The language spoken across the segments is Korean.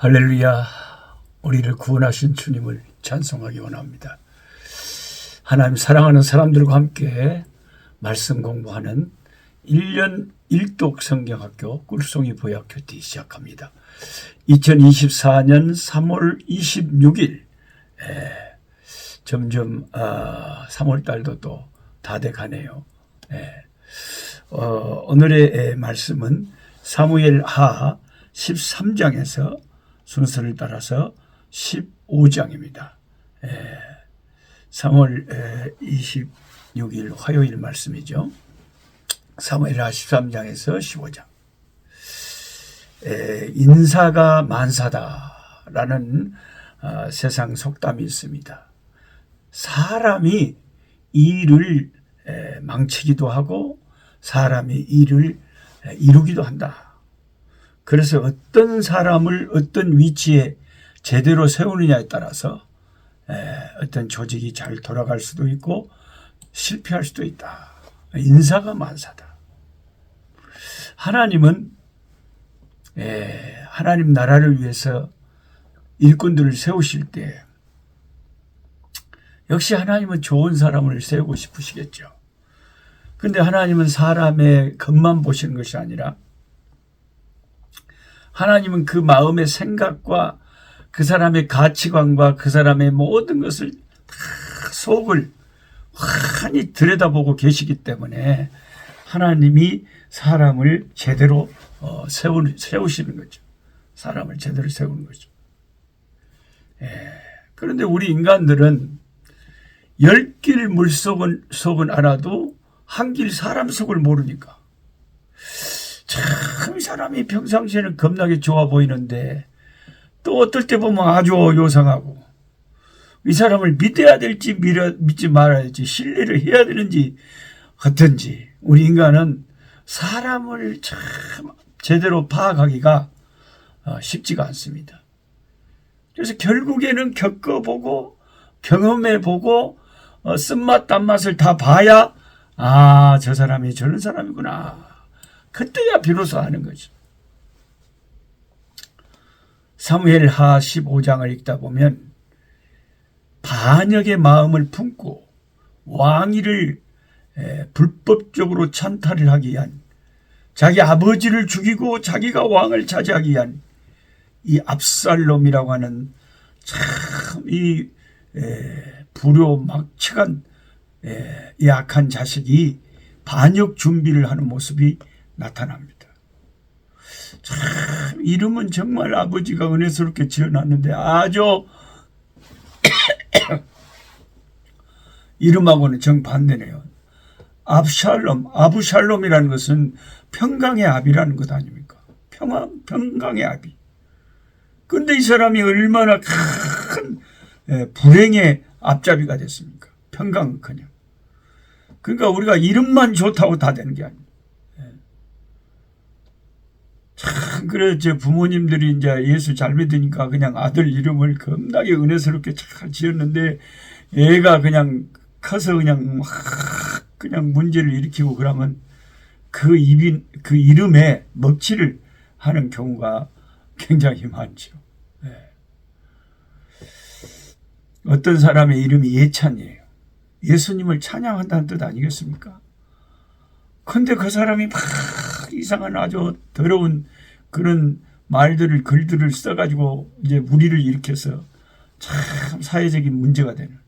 할렐루야. 우리를 구원하신 주님을 찬송하기 원합니다. 하나님 사랑하는 사람들과 함께 말씀 공부하는 1년 1독 성경학교 꿀송이 보약교티 시작합니다. 2024년 3월 26일 에, 점점 아, 3월 달도 또 다 돼가네요. 예. 어, 오늘의 에, 말씀은 사무엘 하 13장에서 순서를 따라서 15장입니다. 에, 3월 26일 화요일 말씀이죠. 사무엘하 13장에서 15장. 에, 인사가 만사다라는 어, 세상 속담이 있습니다. 사람이 일을 에, 망치기도 하고 사람이 일을 에, 이루기도 한다. 그래서 어떤 사람을 어떤 위치에 제대로 세우느냐에 따라서 에, 어떤 조직이 잘 돌아갈 수도 있고 실패할 수도 있다. 인사가 만사다. 하나님은 에, 하나님 나라를 위해서 일꾼들을 세우실 때 역시 하나님은 좋은 사람을 세우고 싶으시겠죠. 근데 하나님은 사람의 겉만 보시는 것이 아니라 하나님은 그 마음의 생각과 그 사람의 가치관과 그 사람의 모든 것을 다 속을 환히 들여다보고 계시기 때문에 하나님이 사람을 제대로 어, 세우, 세우시는 거죠. 사람을 제대로 세우는 거죠. 예. 그런데 우리 인간들은 열 길 물속은 속은 알아도 한 길 사람 속을 모르니까 참이 사람이 평상시에는 겁나게 좋아 보이는데 또 어떨 때 보면 아주 요상하고 이 사람을 믿어야 될지 믿지 말아야 될지 신뢰를 해야 되는지 어떤지 우리 인간은 사람을 참 제대로 파악하기가 어, 쉽지가 않습니다. 그래서 결국에는 겪어보고 경험해보고 어, 쓴맛 단맛을 다 봐야 아 저 사람이 저런 사람이구나 그때야 비로소 아는 거죠. 사무엘 하 15장을 읽다 보면 반역의 마음을 품고 왕위를 불법적으로 찬탈을 하기 위한 자기 아버지를 죽이고 자기가 왕을 차지하기 위한 이 압살롬이라고 하는 참 이 불효 막측한 약한 자식이 반역 준비를 하는 모습이 나타납니다. 참 이름은 정말 아버지가 은혜스럽게 지어놨는데 아주 이름하고는 정반대네요. 압샬롬, 아부샬롬이라는 것은 평강의 압이라는 것 아닙니까? 평강, 평강의 압이. 근데 이 사람이 얼마나 큰 불행의 앞잡이가 됐습니까? 평강은 그냥. 그러니까 우리가 이름만 좋다고 다 되는 게 아니에요. 참 그래 제 부모님들이 이제 예수 잘 믿으니까 그냥 아들 이름을 겁나게 은혜스럽게 잘 지었는데 얘가 그냥 커서 그냥 막 그냥 문제를 일으키고 그러면 그 입인 그 이름에 먹칠을 하는 경우가 굉장히 많죠. 네. 어떤 사람의 이름이 예찬이에요. 예수님을 찬양한다는 뜻 아니겠습니까? 근데 그 사람이 막 이상한 아주 더러운 그런 말들을 글들을 써가지고 이제 무리를 일으켜서 참 사회적인 문제가 되는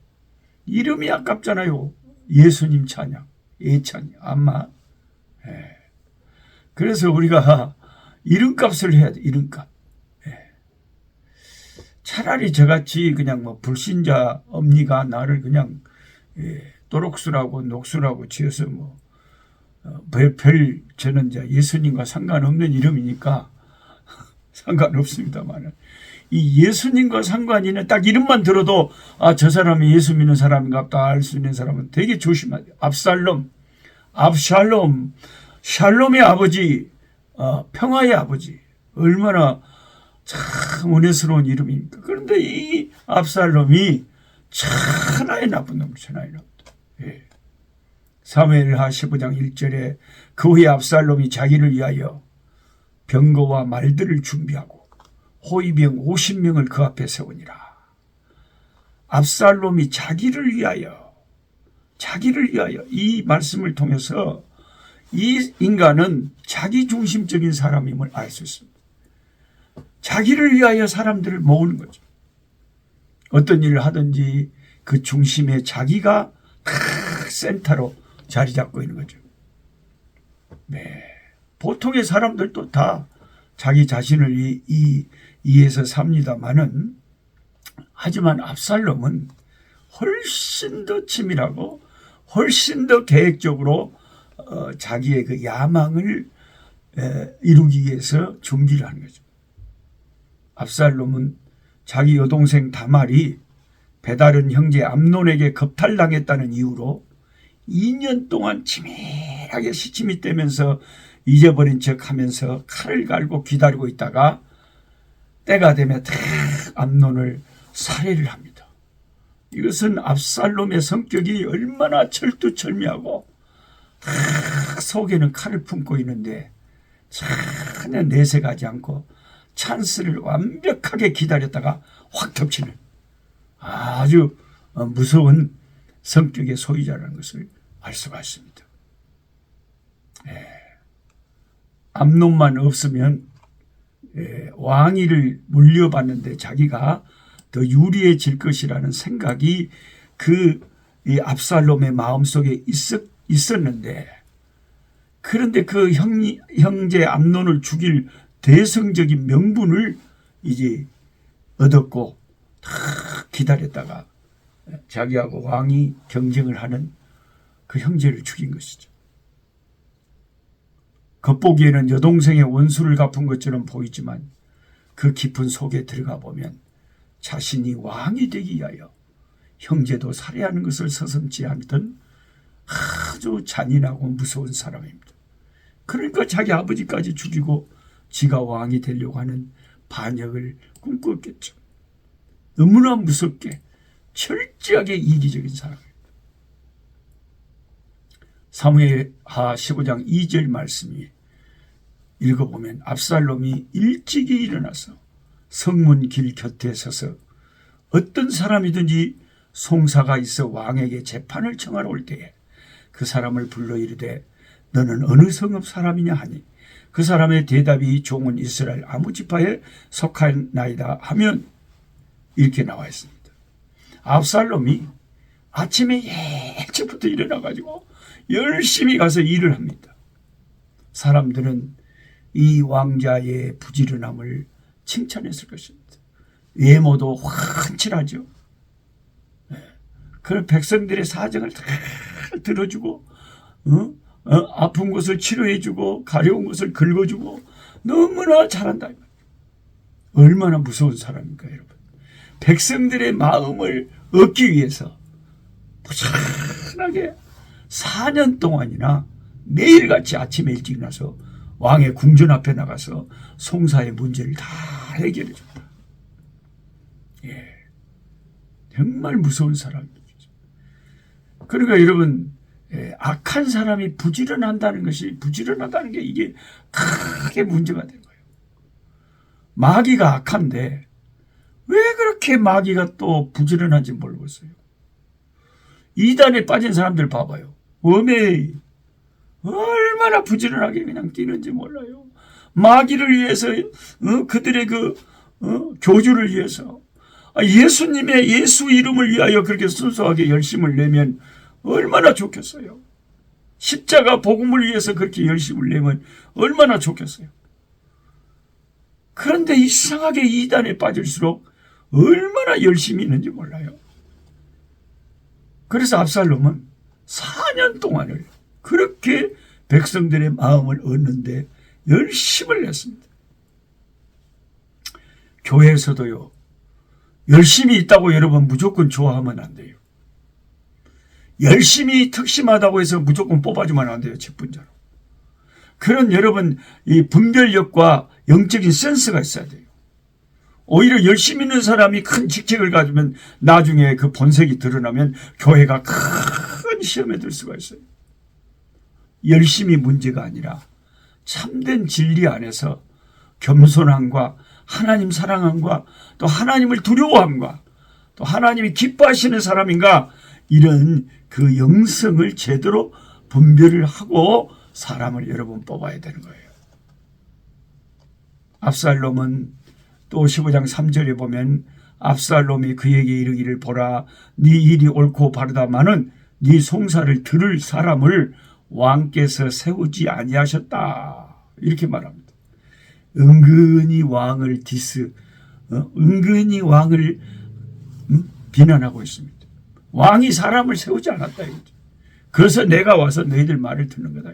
이름이 아깝잖아요. 예수님 찬양, 예찬이, 안마. 예. 그래서 우리가 이름값을 해야 돼. 이름값. 예. 차라리 저같이 그냥 뭐 불신자 엄니가 나를 그냥 예, 도록수라고 녹수라고 지어서 뭐 어, 별, 별 저는 이제 예수님과 상관없는 이름이니까 상관없습니다만은 이 예수님과 상관이 있는 딱 이름만 들어도 아 저 사람이 예수 믿는 사람인갑다 알 수 있는 사람은 되게 돼요. 압살롬, 압샬롬, 샬롬의 아버지, 어, 평화의 아버지 얼마나 참 은혜스러운 이름입니까? 그런데 이 압살롬이 천하의 나쁜 놈, 천하의 놈. 예. 사무엘하 15장 1절에 그 후에 압살롬이 자기를 위하여 병거와 말들을 준비하고 호위병 50명을 그 앞에 세우니라. 압살롬이 자기를 위하여 자기를 위하여 이 말씀을 통해서 이 인간은 자기 중심적인 사람임을 알 수 있습니다. 자기를 위하여 사람들을 모으는 거죠. 어떤 일을 하든지 그 중심에 자기가 탁 센터로 자리 잡고 있는 거죠. 네. 보통의 사람들도 다 자기 자신을 이, 이, 이해서 삽니다만은 하지만 압살롬은 훨씬 더 치밀하고 훨씬 더 계획적으로 어, 자기의 그 야망을 에, 이루기 위해서 준비를 하는 거죠. 압살롬은 자기 여동생 다말이 배다른 형제 암논에게 겁탈당했다는 이유로 2년 동안 치밀하게 시침이 떼면서 잊어버린 척 하면서 칼을 갈고 기다리고 있다가 때가 되면 탁 암논을 살해를 합니다. 이것은 압살롬의 성격이 얼마나 철두철미하고 탁 속에는 칼을 품고 있는데 전혀 내색하지 않고 찬스를 완벽하게 기다렸다가 확 덮치는 아주 어, 무서운 성격의 소유자라는 것을 알 수가 있습니다. 예. 암론만 없으면 예, 왕위를 물려받는데 자기가 더 유리해질 것이라는 생각이 그이 압살롬의 마음속에 있었, 있었는데 그런데 그 형, 형제 암론을 죽일 대성적인 명분을 이제 얻었고 탁 기다렸다가 자기하고 왕이 경쟁을 하는 그 형제를 죽인 것이죠. 겉보기에는 여동생의 원수를 갚은 것처럼 보이지만 그 깊은 속에 들어가 보면 자신이 왕이 되기 위하여 형제도 살해하는 것을 서슴지 않던 아주 잔인하고 무서운 사람입니다. 그러니까 자기 아버지까지 죽이고 지가 왕이 되려고 하는 반역을 꿈꿨겠죠. 너무나 무섭게 철저하게 이기적인 사람입니다. 사무엘하 15장 2절 말씀이 읽어보면 압살롬이 일찍이 일어나서 성문 길 곁에 서서 어떤 사람이든지 송사가 있어 왕에게 재판을 청하러 올 때에 그 사람을 불러 이르되 너는 어느 성읍 사람이냐 하니 그 사람의 대답이 종은 이스라엘 아무 지파에 속하나이다 하면 이렇게 나와 있습니다. 압살롬이 아침에 일찍부터 일어나가지고 열심히 가서 일을 합니다. 사람들은 이 왕자의 부지런함을 칭찬했을 것입니다. 외모도 환칠하죠. 그 백성들의 사정을 다 들어주고 어? 어? 아픈 것을 치료해주고 가려운 것을 긁어주고 너무나 잘한다. 얼마나 무서운 사람입니까 여러분. 백성들의 마음을 얻기 위해서 부지런하게 4년 동안이나 매일같이 아침에 일찍 나서 왕의 궁전 앞에 나가서 송사의 문제를 다 해결해 줬다. 예. 정말 무서운 사람입니다. 그러니까 여러분 예, 악한 사람이 부지런한다는 것이 부지런하다는 게 이게 크게 문제가 된 거예요. 마귀가 악한데 왜 그렇게 마귀가 또 부지런한지 모르겠어요. 이단에 빠진 사람들 봐봐요. 웜에 얼마나 부지런하게 그냥 뛰는지 몰라요. 마귀를 위해서 어, 그들의 그 어, 교주를 위해서 아, 예수님의 예수 이름을 위하여 그렇게 순수하게 열심을 내면 얼마나 좋겠어요. 십자가 복음을 위해서 그렇게 열심을 내면 얼마나 좋겠어요. 그런데 이상하게 이단에 빠질수록 얼마나 열심히 있는지 몰라요. 그래서 압살롬은 4년 동안을 그렇게 백성들의 마음을 얻는데 열심을 냈습니다. 교회에서도요, 열심히 있다고 여러분 무조건 좋아하면 안 돼요. 열심히 특심하다고 해서 무조건 뽑아주면 안 돼요, 직분자로. 그런 여러분, 이 분별력과 영적인 센스가 있어야 돼요. 오히려 열심히 있는 사람이 큰 직책을 가지면 나중에 그 본색이 드러나면 교회가 큰 시험에 들 수가 있어요. 열심이 문제가 아니라 참된 진리 안에서 겸손함과 하나님 사랑함과 또 하나님을 두려워함과 또 하나님이 기뻐하시는 사람인가 이런 그 영성을 제대로 분별을 하고 사람을 여러분 뽑아야 되는 거예요. 압살롬은 또 15장 3절에 보면 압살롬이 그에게 이르기를 보라 네 일이 옳고 바르다마는 네 송사를 들을 사람을 왕께서 세우지 아니하셨다 이렇게 말합니다. 은근히 왕을 디스 어? 은근히 왕을 음? 비난하고 있습니다. 왕이 사람을 세우지 않았다 이거죠. 그래서 내가 와서 너희들 말을 듣는 거다.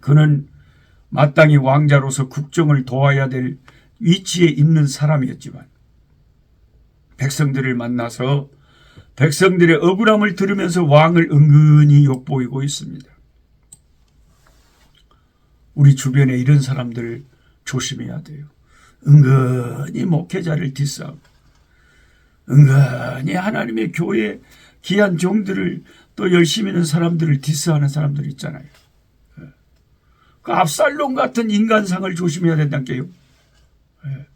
그는 마땅히 왕자로서 국정을 도와야 될 위치에 있는 사람이었지만 백성들을 만나서 백성들의 억울함을 들으면서 왕을 은근히 욕보이고 있습니다. 우리 주변에 이런 사람들 조심해야 돼요. 은근히 목회자를 디스하고 은근히 하나님의 교회 귀한 종들을 또 열심히 있는 사람들을 디스하는 사람들 있잖아요. 그 압살롬 같은 인간상을 조심해야 된다니까요. 예.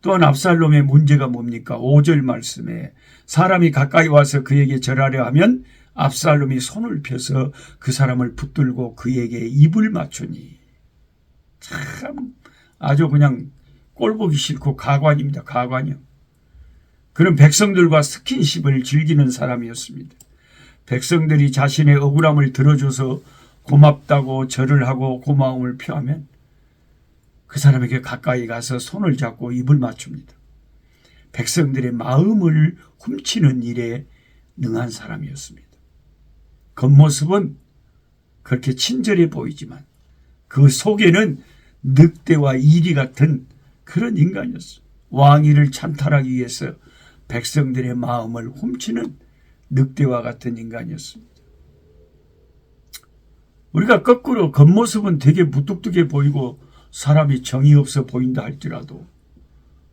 또한 압살롬의 문제가 뭡니까? 5절 말씀에 사람이 가까이 와서 그에게 절하려 하면 압살롬이 손을 펴서 그 사람을 붙들고 그에게 입을 맞추니 참 아주 그냥 꼴보기 싫고 가관입니다. 가관이요. 그는 백성들과 스킨십을 즐기는 사람이었습니다. 백성들이 자신의 억울함을 들어줘서 고맙다고 절을 하고 고마움을 표하면 그 사람에게 가까이 가서 손을 잡고 입을 맞춥니다. 백성들의 마음을 훔치는 일에 능한 사람이었습니다. 겉모습은 그렇게 친절해 보이지만 그 속에는 늑대와 이리 같은 그런 인간이었어. 왕위를 찬탈하기 위해서 백성들의 마음을 훔치는 늑대와 같은 인간이었습니다. 우리가 거꾸로 겉모습은 되게 무뚝뚝해 보이고 사람이 정이 없어 보인다 할지라도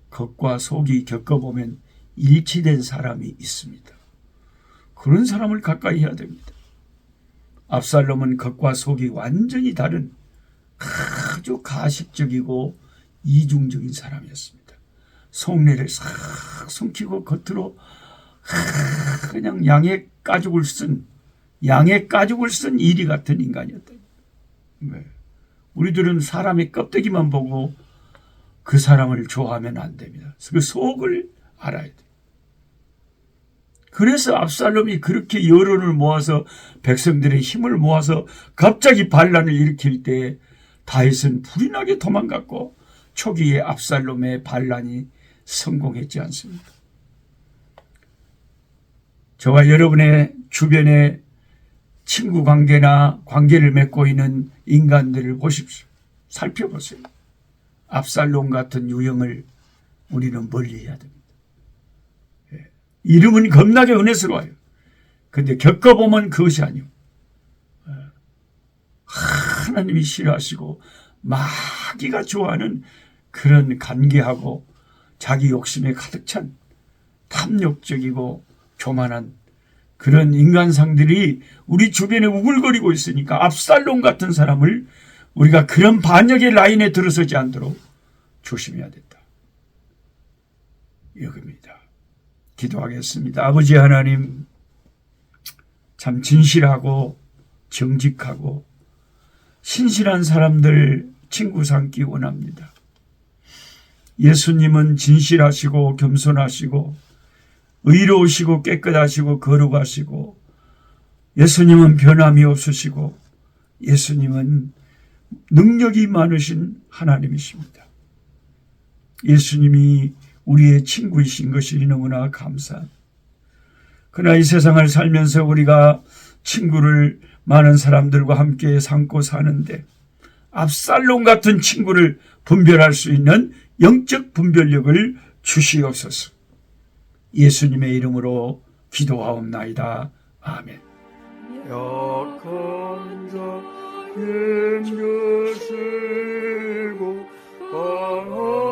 겉과 속이 겪어보면 일치된 사람이 있습니다. 그런 사람을 가까이 해야 됩니다. 압살롬은 겉과 속이 완전히 다른 아주 가식적이고 이중적인 사람이었습니다. 속내를 싹 숨기고 겉으로 그냥 양의 가죽을 쓴 양의 가죽을 쓴 이리 같은 인간이었다. 네. 우리들은 사람의 껍데기만 보고 그 사람을 좋아하면 안 됩니다. 그 속을 알아야 돼. 그래서 압살롬이 그렇게 여론을 모아서 백성들의 힘을 모아서 갑자기 반란을 일으킬 때 다윗은 불이 나게 도망갔고 초기에 압살롬의 반란이 성공했지 않습니까? 저와 여러분의 주변에 친구 관계나 관계를 맺고 있는 인간들을 보십시오. 살펴보세요. 압살롬 같은 유형을 우리는 멀리 해야 됩니다. 예. 이름은 겁나게 은혜스러워요. 근데 겪어보면 그것이 아니요. 예. 하나님이 싫어하시고 마귀가 좋아하는 그런 간계하고 자기 욕심에 가득 찬 탐욕적이고 교만한 그런 인간상들이 우리 주변에 우글거리고 있으니까 압살롬 같은 사람을 우리가 그런 반역의 라인에 들어서지 않도록 조심해야 된다. 여깁니다. 기도하겠습니다. 아버지 하나님, 참 진실하고 정직하고 신실한 사람들 친구 삼기 원합니다. 예수님은 진실하시고 겸손하시고 의로우시고 깨끗하시고 거룩하시고 예수님은 변함이 없으시고 예수님은 능력이 많으신 하나님이십니다. 예수님이 우리의 친구이신 것이 너무나 감사합니다. 그러나 이 세상을 살면서 우리가 친구를 많은 사람들과 함께 삼고 사는데 압살롬 같은 친구를 분별할 수 있는 영적 분별력을 주시옵소서. 예수님의 이름으로 기도하옵나이다. 아멘. 약한 자 힘주시고 강한